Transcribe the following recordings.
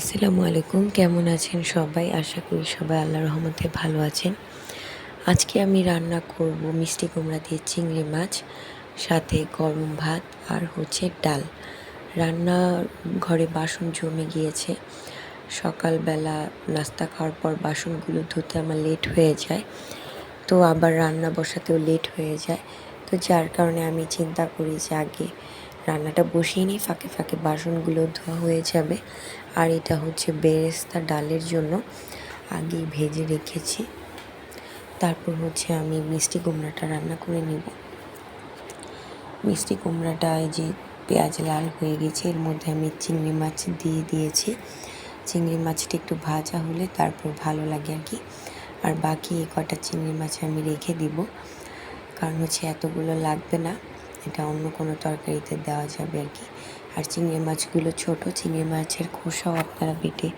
আসসালামু আলাইকুম। কেমন আছেন সবাই? আশা করি সবাই আল্লাহ রহমতে ভালো আছেন। আজকে আমি রান্না করব মিষ্টি কুমড়া দিয়ে চিংড়ি মাছ, সাথে গরম ভাত আর হচ্ছে ডাল। রান্না ঘরে বাসন জমে গিয়েছে। সকালবেলা নাস্তা খাওয়ার পর বাসনগুলো ধুতে আমার লেট হয়ে যায়। তো আবার রান্না বসাতেও লেট হয়ে যায়। তো যার কারণে আমি চিন্তা করি যে আগে রান্নাটা বসিয়ে নিই ফাঁকে ফাঁকে বাসনগুলো ধোয়া হয়ে যাবে। আর এটা হচ্ছে বেরেস্তা ডালের জন্য আগেই ভেজে রেখেছি। তারপর হচ্ছে আমি মিষ্টি কুমড়াটা রান্না করে নিব। মিষ্টি কুমড়াটা এই যে পেঁয়াজ লাল হয়ে গেছে, এর মধ্যে আমি চিংড়ি মাছ দিয়ে দিয়েছি। চিংড়ি মাছটা একটু ভাজা হলে তারপর ভালো লাগে আর কি। আর বাকি কটা চিংড়ি মাছ আমি রেখে দিব, কারণ হচ্ছে এতগুলো লাগবে না। এটা অন্য কোনো তরকারিতে দেওয়া যাবে আর কি। আর চিংড়ি মাছগুলো ছোট, চিংড়ি মাছের খোসাও আপনারা বেটে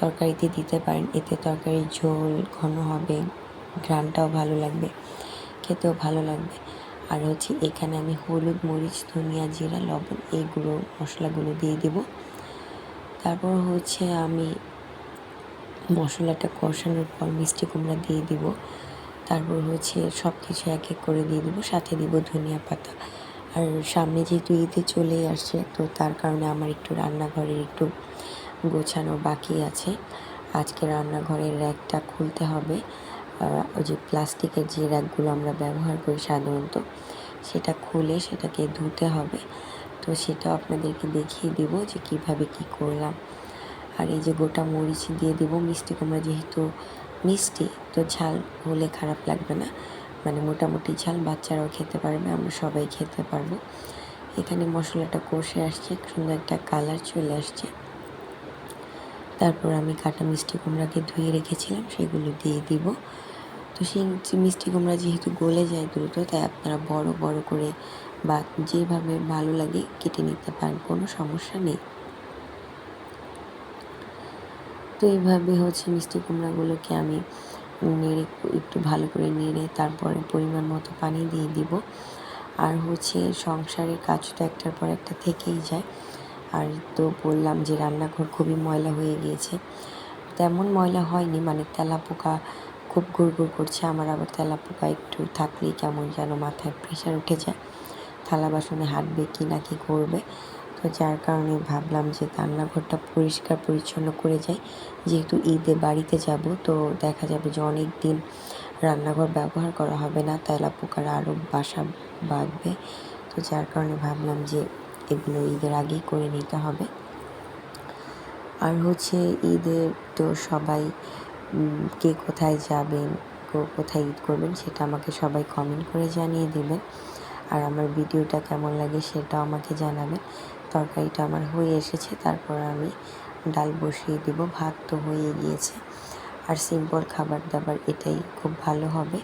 তরকারিতে দিতে পারেন। এতে তরকারির ঝোল ঘন হবে, ঘ্রানটাও ভালো লাগবে, খেতেও ভালো লাগবে। আর হচ্ছে এখানে আমি হলুদ, মরিচ, ধনিয়া, জিরা, লবণ এইগুলো মশলাগুলো দিয়ে দেব। তারপর হচ্ছে আমি মশলাটা কষানোর পর মিষ্টি কুমড়া দিয়ে দিব। তারপর হচ্ছে সব কিছু এক এক করে দিয়ে দিব। সাথে দিব ধনিয়া পাতা। আর সামনে যেহেতু ঈদে চলেই আসছে, তো তার কারণে আমার একটু রান্নাঘরের একটু গোছানো বাকি আছে। আজকে রান্নাঘরের র্যাকটা খুলতে হবে। ওই যে প্লাস্টিকের যে র্যাকগুলো আমরা ব্যবহার করি সাধারণত, সেটা খুলে সেটাকে ধুতে হবে। তো সেটা আপনাদেরকে দেখিয়ে দিব যে কীভাবে কি করলাম। আর এই যে গোটা মরিচ দিয়ে দেবো মিষ্টি কুমড়া যেহেতু মিষ্টি, তো ঝাল হলে খারাপ লাগবে না। মানে মোটামুটি ঝাল বাচ্চারাও খেতে পারবে, আমরা সবাই খেতে পারব। এখানে মশলাটা কষে আসছে, সুন্দর একটা কালার চলে আসছে। তারপর আমি কাটা মিষ্টি কুমড়াকে ধুয়ে রেখেছিলাম, সেগুলো দিয়ে দিব। তো সেই মিষ্টি কুমড়া যেহেতু গলে যায় দ্রুত, তাই আপনারা বড় বড় করে বা যেভাবে ভালো লাগে কেটে নিতে পারেন, কোনো সমস্যা নেই। তো এইভাবে হচ্ছে মিষ্টি কুমড়াগুলোকে আমি নেড়ে একটু ভালো করে নেড়ে তারপরে পরিমাণ মতো পানি দিয়ে দিব। আর হচ্ছে সংসারের কাজ তো একটার পর একটা থেকেই যায়। আর তো বললাম যে রান্নাঘর খুবই ময়লা হয়ে গিয়েছে। তেমন ময়লা হয়নি মানে তেলা পোকা খুব গুড় করছে। আমার আবার তেলা পোকা একটু থাকলেই কেমন যেন মাথায় প্রেশার উঠে যায়। থালা বাসনে হাঁটবে কি না কি করবে। তো যার কারণে ভাবলাম যে রান্নাঘরটা পরিষ্কার পরিচ্ছন্ন করে যাই। যেহেতু ঈদে বাড়িতে যাব, তো দেখা যাবে যে অনেক দিন রান্নাঘর ব্যবহার করা হবে না তেলা পোকার আরও বাসা বাঁধবে। তো যার কারণে ভাবলাম যে এগুলো ঈদের আগেই করে নিতে হবে। আর হচ্ছে ঈদের তো সবাই কে কোথায় যাবেন কোথায় ঈদ করবেন সেটা আমাকে সবাই কমেন্ট করে জানিয়ে দেবেন। আর আমার ভিডিওটা কেমন লাগে সেটাও আমাকে জানাবেন। তরকারিটা আমার হয়ে এসেছে, তারপর আমি ডাল বসিয়ে দিব, ভাত তো হয়ে গিয়েছে। আর সিম্পল খাবার দাবার এটাই খুব ভালো হবে।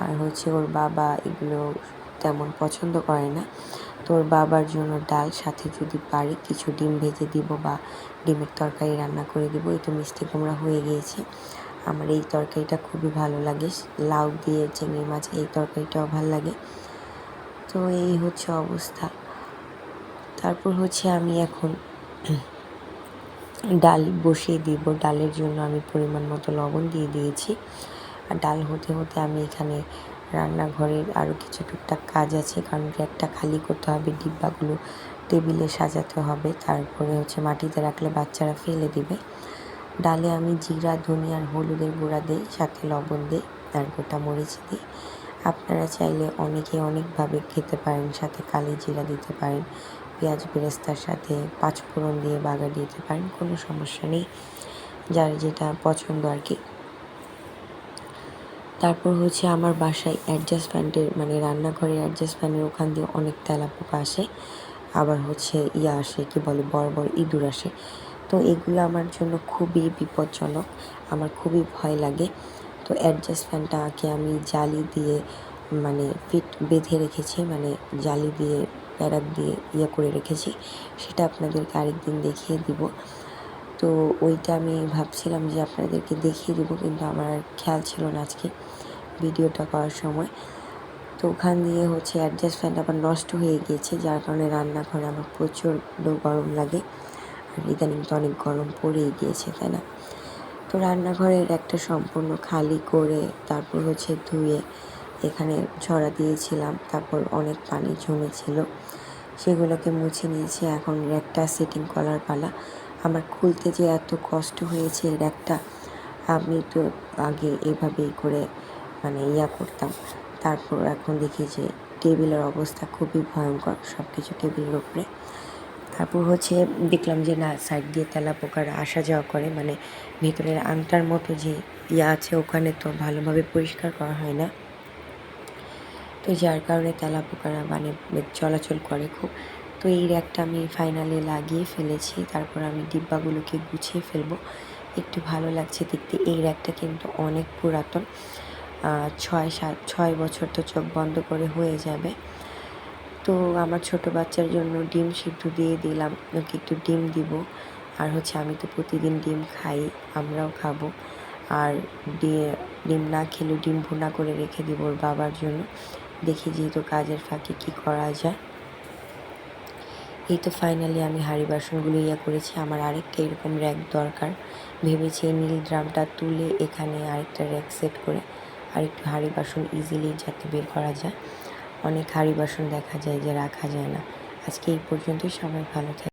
আর হচ্ছে ওর বাবা এগুলো তেমন পছন্দ করে না। তো ওর বাবার জন্য ডাল, সাথে যদি পারি কিছু ডিম ভেজে দিব বা ডিমের তরকারি রান্না করে দিব, এই তো মিষ্টি কুমড়া হয়ে গিয়েছে। আমার এই তরকারিটা খুবই ভালো লাগে, লাউ দিয়ে চিংড়ি মাছ, এই তরকারিটাও ভালো লাগে। তো এই হচ্ছে অবস্থা। তারপর হচ্ছে আমি এখন ডাল বসিয়ে দিব। ডালের জন্য আমি পরিমাণ মতো লবণ দিয়ে দিয়েছি। আর ডাল হতে হতে আমি এখানে রান্নাঘরের আরও কিছু টুকটাক কাজ আছে। কারণ একটা খালি করতে হবে, ডিব্বাগুলো টেবিলে সাজাতে হবে। তারপরে হচ্ছে মাটিতে রাখলে বাচ্চারা ফেলে দিবে। ডালে আমি জিরা ধনিয়ার হলুদের গুঁড়া দিই, সাথে লবণ দিই আর গোটা মরিচ দিই। আপনারা চাইলে অনেকে অনেকভাবে খেতে পারেন, সাথে কালি জিরা দিতে পারেন। পেঁয়াজ বেরেস্তার সাথে পাঁচফোড়ন দিয়ে বাগা দিতে পারেন, কোনো সমস্যা নেই। যার যেটা পছন্দ আর কি। তারপর হচ্ছে আমার বাসায় অ্যাডজাস্ট ফ্যান্টের মানে রান্নাঘরের অ্যাডজাস্ট ফ্যানের ওখান দিয়ে অনেক তেলা পোকা আসে। আবার হচ্ছে ইয়া আসে, কি বলে বড় বড় ইঁদুর আসে। তো এগুলো আমার জন্য খুবই বিপজ্জনক, আমার খুবই ভয় লাগে। তো অ্যাডজাস্ট ফ্যানটাকে আমি জালি দিয়ে মানে ফিট বেঁধে রেখেছি মানে জালি দিয়ে প্যারাক দিয়ে ইয়ে করে রেখেছি, সেটা আপনাদেরকে আরেকদিন দেখিয়ে দিব। তো ওইটা আমি ভাবছিলাম যে আপনাদেরকে দেখিয়ে দিব, কিন্তু আমার খেয়াল ছিল না আজকে ভিডিওটা করার সময়। তো ওখান দিয়ে হচ্ছে অ্যাডজাস্ট ফ্যানটা আবার নষ্ট হয়ে গিয়েছে, যার কারণে রান্নাঘরে আমার প্রচণ্ড গরম লাগে, আর ইদানিং তো অনেক গরম পড়েই গিয়েছে, তাই না? তো রান্নাঘরের একটা সম্পূর্ণ খালি করে তারপর হচ্ছে ধুয়ে এখানে ছড়া দিয়েছিলাম, তারপর অনেক পানি জমেছিল। সেগুলোকে মুছে নিয়েছি, এখন র্যাকটা সেটিং করার পালা। আমার খুলতে যে এত কষ্ট হয়েছে র্যাকটা আমি তো আগে এভাবেই করে মানে ইয়া করতাম। তারপর এখন দেখি যে টেবিলের অবস্থা খুবই ভয়ঙ্কর সব কিছু টেবিলের উপরে। তারপর হচ্ছে দেখলাম যে না সাইড দিয়ে তেলা পোকার আসা যাওয়া করে মানে ভেতরের আংটার মতো যে ইয়ে আছে, ওখানে তো ভালোভাবে পরিষ্কার করা হয় না। তো যার কারণে তেলা পোকারা মানে চলাচল করে খুব। তো এই র্যাকটা আমি ফাইনালি লাগিয়ে ফেলেছি। তারপর আমি ডিব্বাগুলোকে গুছিয়ে ফেলব। একটু ভালো লাগছে দেখতে। এই র্যাকটা কিন্তু অনেক পুরাতন। ছয় সাত, ছয় বছর তো চোখ বন্ধ করে হয়ে যাবে। তো আমার ছোট বাচ্চার জন্য ডিম সিদ্ধ দিয়ে দিলাম। ওকে একটু ডিম দিব। আর হচ্ছে আমি তো প্রতিদিন ডিম খাই, আমরাও খাব। আর ডিম না খেলেও ডিম ভুনা করে রেখে দিব ওর বাবার জন্য। দেখি যেহেতু কাজের ফাঁকে কি করা যায়। এই তো ফাইনালি আমি হাঁড়ি বাসনগুলো ইয়ে করেছি। আমার আরেকটা এরকম র্যাক দরকার। ভেবেছি নীল ড্রামটা তুলে এখানে আরেকটা র্যাক সেট করে আরেকটু হাঁড়ি বাসন ইজিলি যাতে বের করা যায়। অনেক হাঁড়ি বাসন দেখা যায় যে রাখা যায় না। আজকে এই পর্যন্তই। সবাই ভালো থাকে